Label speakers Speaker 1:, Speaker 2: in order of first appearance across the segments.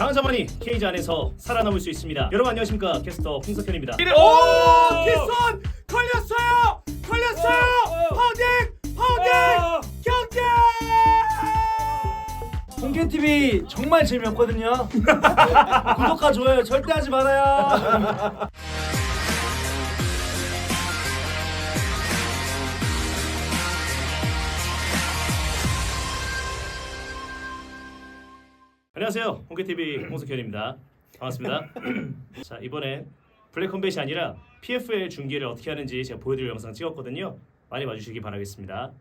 Speaker 1: 강한 자만이 케이지 안에서 살아남을 수 있습니다. 여러분 안녕하십니까? 캐스터 홍석현입니다.
Speaker 2: 오! 뒷손 걸렸어요! 걸렸어요! 파운딩! 파운딩! 경기!
Speaker 3: 공개 TV 정말 재미없거든요. 구독과 좋아요 절대 하지 말아요.
Speaker 1: 안녕하세요. 홍케TV 홍석현입니다. 반갑습니다. 자 이번엔 블랙 컴뱃이 아니라 PFL 중계를 어떻게 하는지 제가 보여드릴 영상 찍었거든요. 많이 봐주시기 바라겠습니다.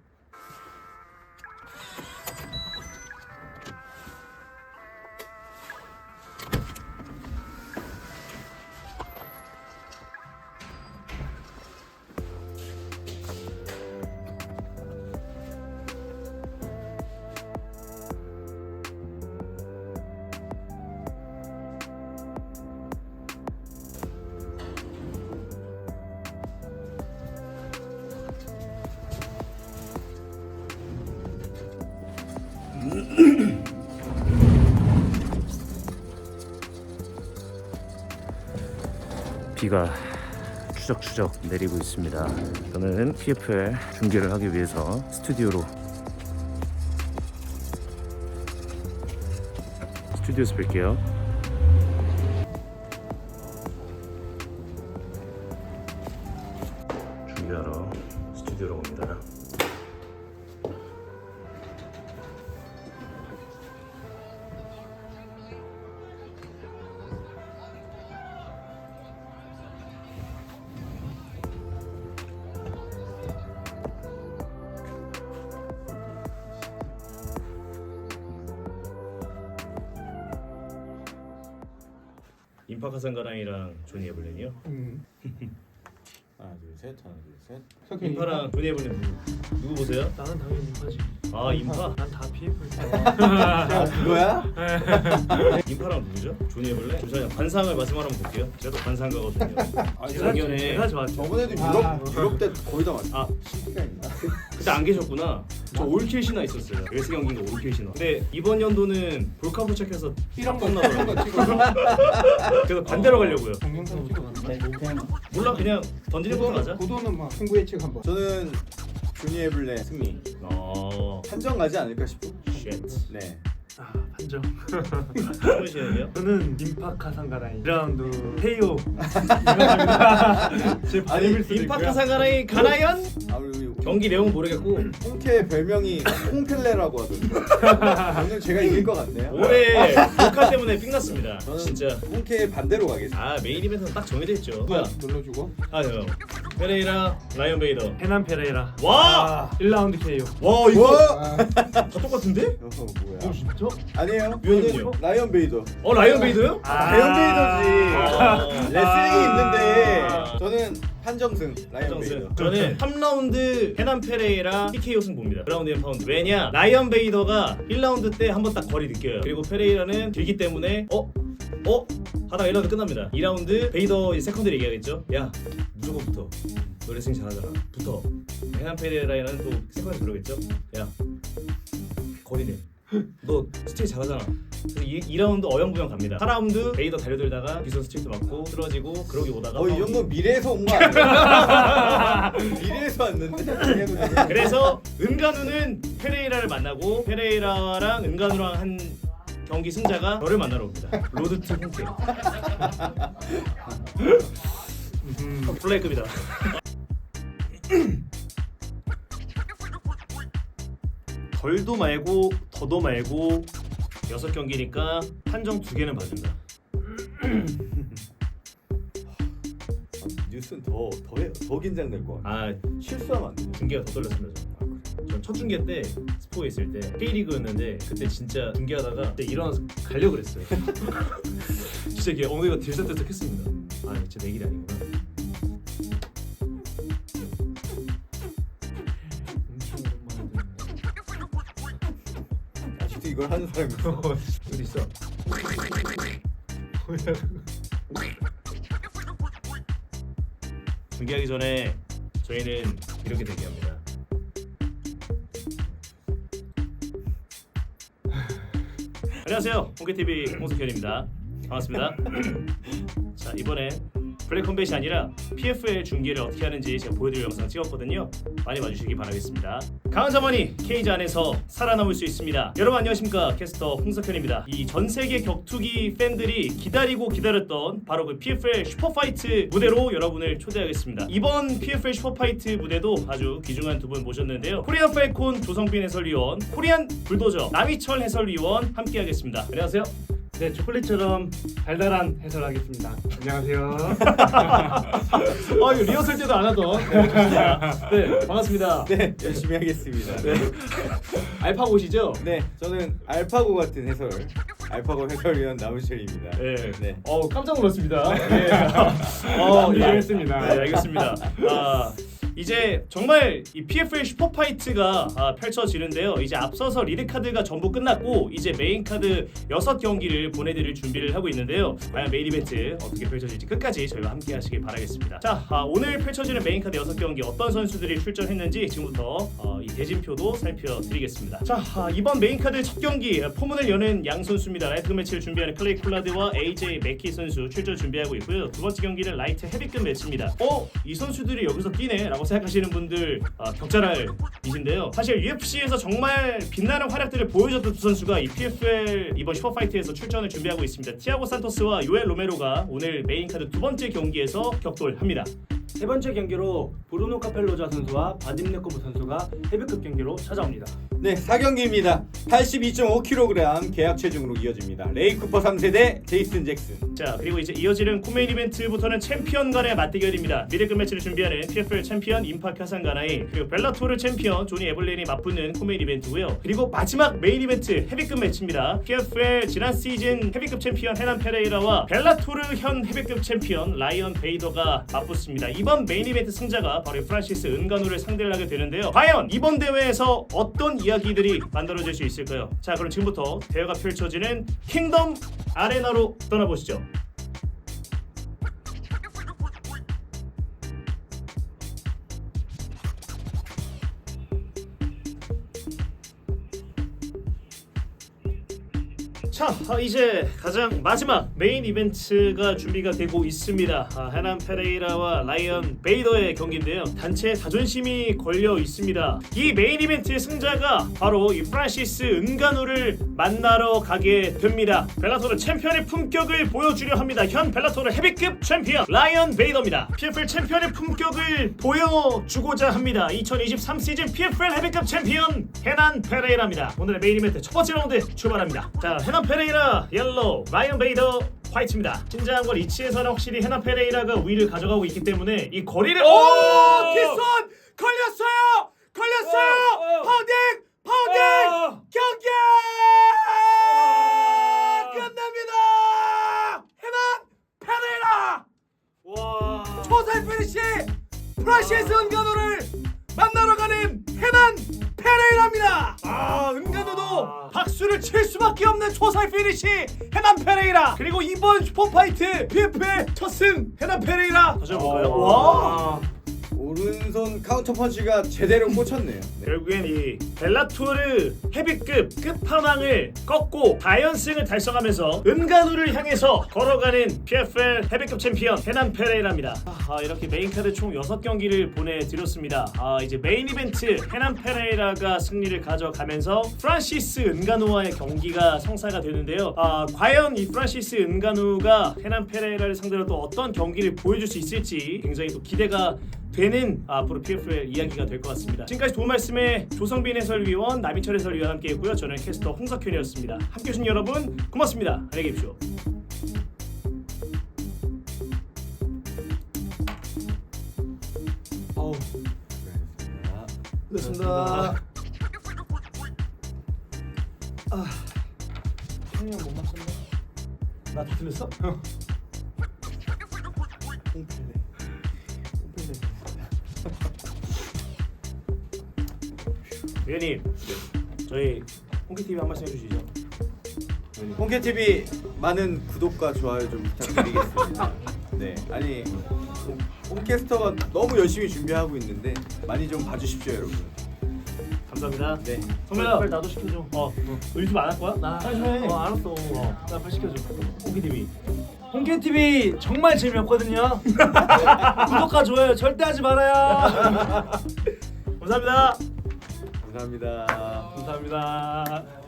Speaker 1: 비가 추적추적 내리고 있습니다. 저는 PFL 중계를 하기 위해서 스튜디오로 스튜디오에서 뵐게요. 중계하러 스튜디오로 옵니다. 인파카상가랑이랑 조니 에블렌이요.
Speaker 2: 하나 둘셋 하나 둘셋
Speaker 1: 인파랑 조니 에블렌 누구, 누구 보세요?
Speaker 3: 나는 당연히 인파지.
Speaker 1: 아 인파?
Speaker 3: 난 다 PF.
Speaker 2: 아 그거야?
Speaker 1: 인파랑 누구죠? 조니 에블렌? 잠시만요 관상을 말씀하면 볼게요 제가 또 관상가거든요 작년에
Speaker 3: 내가 좋았죠.
Speaker 2: 저번에도 유럽
Speaker 3: 아.
Speaker 2: 유럽 때 거의 다 맞죠?
Speaker 1: 아
Speaker 2: 시기가 있나?
Speaker 1: 그때 안 계셨구나 저 올킬 신화 있었어요 웨스 경기인가 올킬 신화 근데 이번 연도는 볼카 부착해서
Speaker 3: 이런 거
Speaker 1: 떴나더라고요
Speaker 3: 찍어.
Speaker 1: 그래서 반대로 가려고요
Speaker 3: 동영상 찍어놨네.
Speaker 1: 몰라 그냥 던지 는 것도 가자.
Speaker 4: 구도는 막 승부 예측 한번.
Speaker 2: 저는 주니 에블레 승리.
Speaker 1: 어...
Speaker 2: 한정 가지 않을까 싶고
Speaker 1: 쉣
Speaker 2: 네
Speaker 3: 아 판정.
Speaker 1: 승부시는요?
Speaker 3: 저는 임파카 상가라인 2라운드 테이오 이거입니다. 제
Speaker 2: 아니,
Speaker 3: 발음일 수도
Speaker 1: 인파카
Speaker 3: 있고요.
Speaker 1: 상가라이 가나연?
Speaker 2: 아 우리
Speaker 1: 경기 내용은 모르겠고
Speaker 2: 홍케 별명이 홍펠레라고 하던데 오늘 제가 이길 것 같네요
Speaker 1: 올해 볼카 때문에 삥났습니다
Speaker 2: 저는
Speaker 1: 진짜
Speaker 2: 홍케 반대로 가겠습니다
Speaker 1: 아 메인 이벤트는 딱 정해져 있죠 뭐야
Speaker 4: 눌러주고.
Speaker 1: 아 형. 페레이라 라이언 베이더
Speaker 3: 해남 페레이라.
Speaker 1: 와!
Speaker 3: 1라운드 KO.
Speaker 1: 와 이거
Speaker 2: 와!
Speaker 1: 다 똑같은데?
Speaker 2: 어 뭐야
Speaker 3: 오 진짜?
Speaker 2: 아니에요
Speaker 1: 위원님요?
Speaker 2: 라이언 베이더
Speaker 1: 어 라이언 베이더요?
Speaker 3: 아.
Speaker 2: 라이언 베이더지
Speaker 1: 아.
Speaker 2: 레슬링이 있는데 저는 판정승 라이언
Speaker 1: 정승.
Speaker 2: 베이더
Speaker 1: 저는 3라운드 해남 페레이라 TKO 승 봅니다. 그라운드 앤 파운드. 왜냐? 라이언 베이더가 1라운드 때 한 번 딱 거리 느껴요. 그리고 페레이라는 길기 때문에 어? 어? 하다가 1라운드 끝납니다. 2라운드 베이더 이제 세컨드를 얘기하겠죠? 야 무조건 붙어. 너 레슬링 잘하잖아. 붙어. 해남 페레이라는 또 세컨드 그러겠죠? 야 거리네. 너 스틸 잘하잖아. 그래서 2, 2라운드 어영부영 갑니다. 4라운드 베이더 달려들다가 비선 스틸트 맞고 쓰러지고 그러기 오다가
Speaker 2: 어 이. 정도 미래에서 온 거 아니야? 미래에서 왔는데
Speaker 1: 그래서 은간우는 페레이라를 만나고 페레이라랑 은간우랑 한 경기 승자가 저를 만나러 옵니다. 로드 투 홍케. 음, 플레이급이다. 덜도 말고 더도 말고 여섯 경기니까 판정 두 개는 봐준다.
Speaker 2: 뉴스는 더 더 더 긴장될 것 같아.
Speaker 1: 아
Speaker 2: 실수하면 안 돼.
Speaker 1: 중계가 더 떨렸습니다. 저는. 전 첫 중계 때 스포에 있을 때 K리그였는데 그때 진짜 중계하다가 그때 일어나서 가려고 그랬어요. 진짜 이게 엉덩이가 들썩들썩했습니다. 아 진짜 내 길이 아니구나.
Speaker 2: 이걸 하는 사람이 있어.
Speaker 1: 어디 있어? 중계하기 전에 저희는 이렇게 대기합니다. 안녕하세요. 홍계TV 홍석현입니다. 반갑습니다. 자 이번에 블랙 컴뱃이 아니라 PFL 중계를 어떻게 하는지 제가 보여드릴 영상 찍었거든요. 많이 봐주시기 바라겠습니다. 강한 자만이 케이지 안에서 살아남을 수 있습니다. 여러분 안녕하십니까 캐스터 홍석현입니다. 이 전 세계 격투기 팬들이 기다리고 기다렸던 바로 그 PFL 슈퍼파이트 무대로 여러분을 초대하겠습니다. 이번 PFL 슈퍼파이트 무대도 아주 귀중한 두 분 모셨는데요. 코리안 팔콘 조성빈 해설위원, 코리안 불도저 남희철 해설위원 함께하겠습니다. 안녕하세요.
Speaker 3: 네, 초콜릿처럼 달달한 해설하겠습니다. 안녕하세요.
Speaker 1: 아 이거 리허설 때도 안 하던 네, 좋습니다. 네 반갑습니다.
Speaker 2: 네, 열심히 하겠습니다. 네.
Speaker 1: 알파고시죠?
Speaker 2: 네, 저는 알파고 같은 해설, 알파고 해설위원 남은철입니다.
Speaker 1: 네.
Speaker 2: 네.
Speaker 1: 어 깜짝 놀랐습니다. 네. 어 예.
Speaker 3: 인정했습니다.
Speaker 1: 네 알겠습니다. 아 이제 정말 이 PFL 슈퍼파이트가 아, 펼쳐지는데요. 이제 앞서서 리드 카드가 전부 끝났고 이제 메인 카드 6 경기를 보내드릴 준비를 하고 있는데요. 과연 메인 이벤트 어떻게 펼쳐질지 끝까지 저희와 함께 하시길 바라겠습니다. 자 아, 오늘 펼쳐지는 메인 카드 6 경기 어떤 선수들이 출전했는지 지금부터 어, 이 대진표도 살펴드리겠습니다. 자 아, 이번 메인 카드 첫 경기 포문을 여는 양 선수입니다. 라이트 매치를 준비하는 클레이 콜라드와 AJ 맥키 선수 출전 준비하고 있고요. 두 번째 경기는 라이트 헤비급 매치입니다. 어? 이 선수들이 여기서 뛰네? 라고 생각하시는 분들 아, 격자랄이신데요. 사실 UFC에서 정말 빛나는 활약들을 보여줬던 두 선수가 이 PFL 이번 슈퍼파이트에서 출전을 준비하고 있습니다. 티아고 산토스와 요엘 로메로가 오늘 메인 카드 두 번째 경기에서 격돌합니다.
Speaker 3: 세 번째 경기로 브루노 카펠로자 선수와 바딤 네코브 선수가 헤비급 경기로 찾아옵니다.
Speaker 2: 네, 4경기입니다. 82.5kg 계약 체중으로 이어집니다. 레이 쿠퍼 3세대 제이슨 잭슨.
Speaker 1: 자 그리고 이제 이어지는 코메인 이벤트부터는 챔피언 간의 맞대결입니다. 미드급 매치를 준비하는 PFL 챔피언 임파크 하산 가나이 그리고 벨라토르 챔피언 조니 에블렌이 맞붙는 코메인 이벤트고요. 그리고 마지막 메인 이벤트 헤비급 매치입니다. PFL 지난 시즌 헤비급 챔피언 헤난 페레이라와 벨라토르 현 헤비급 챔피언 라이언 베이더가 맞붙습니다. 이번 메인 이벤트 승자가 바로 이 프란시스 은가누를 상대를 하게 되는데요. 과연 이번 대회에서 어떤 이야기들이 만들어질 수 있을까요? 자 그럼 지금부터 대회가 펼쳐지는 킹덤 아레나로 떠나보시죠. 자 아, 이제 가장 마지막 메인 이벤트가 준비가 되고 있습니다. 아, 해난 페레이라와 라이언 베이더의 경기인데요. 단체 자존심이 걸려 있습니다. 이 메인 이벤트의 승자가 바로 이 프란시스 은가누를 만나러 가게 됩니다. 벨라토르 챔피언의 품격을 보여주려 합니다. 현 벨라토르 헤비급 챔피언 라이언 베이더입니다. PFL 챔피언의 품격을 보여주고자 합니다. 2023 시즌 PFL 헤비급 챔피언 해난 페레이라입니다. 오늘의 메인 이벤트 첫 번째 라운드 출발합니다. 자, 해난 페레이라 옐로우, 라이언 베이더 화이트입니다. 진지한 건 이치에서는 확실히 해난 페레이라가 우위를 가져가고 있기 때문에 이 거리를 오! 뒷손 걸렸어요! 걸렸어요!
Speaker 3: 어, 어.
Speaker 1: 파운딩! 파운딩!
Speaker 3: 어.
Speaker 1: 경기! 끝납니다! 해난 페레이라!
Speaker 3: 와.
Speaker 1: 초살 피니시 프라시에스 은간호를 만나러 가는 해난 페레이라입니다. 아
Speaker 3: 아.
Speaker 1: 박수를 칠 수밖에 없는 초살 피니시 해난 페레이라. 그리고 이번 슈퍼파이트 PFL 첫승 해난 페레이라. 다시 해볼까요? 와.
Speaker 2: 오른손 카운터 펀치가 제대로 꽂혔네요. 네.
Speaker 1: 결국엔 이 벨라토르 헤비급 끝판왕을 꺾고 다연승을 달성하면서 은간우를 향해서 걸어가는 PFL 헤비급 챔피언 해난 페레이라입니다. 아, 이렇게 메인 카드 총 6경기를 보내드렸습니다. 아, 이제 메인 이벤트 해난 페레이라가 승리를 가져가면서 프란시스 은간우와의 경기가 성사가 되는데요. 아, 과연 이 프란시스 은간우가 해난 페레이라를 상대로 또 어떤 경기를 보여줄 수 있을지 굉장히 또 기대가 되는 앞으로 PFL 이야기가 될 것 같습니다. 지금까지 도움 말씀에 조성빈 해설위원, 나민철 해설위원 함께했고요. 저는 캐스터 홍석현이었습니다. 함께해 주신 여러분 고맙습니다. 안녕히 계십시오.
Speaker 2: 어우.
Speaker 3: 고맙습니다.
Speaker 1: 형님 못 맞췄네. 나다 틀렸어?
Speaker 2: 홍필레. 홍
Speaker 1: 위원님 저희 홍키 TV 한 말씀 해주시죠.
Speaker 2: 홍케 TV 많은 구독과 좋아요 좀 부탁드리겠습니다. 네. 네, 아니 홍캐스터가 너무 열심히 준비하고 있는데 많이 좀 봐주십시오, 여러분.
Speaker 1: 감사합니다.
Speaker 2: 네.
Speaker 3: 정민아 빨리 어, 나도 시켜줘.
Speaker 1: 어, 너 유튜브 안할 거야?
Speaker 3: 나
Speaker 1: 빨리 해.
Speaker 3: 어, 알았어. 어, 나 빨리 시켜줘.
Speaker 1: 홍키 TV.
Speaker 3: 홍케 TV 정말 재미없거든요. 구독과 좋아요 절대 하지 말아요.
Speaker 1: 감사합니다.
Speaker 2: 감사합니다.
Speaker 1: 감사합니다.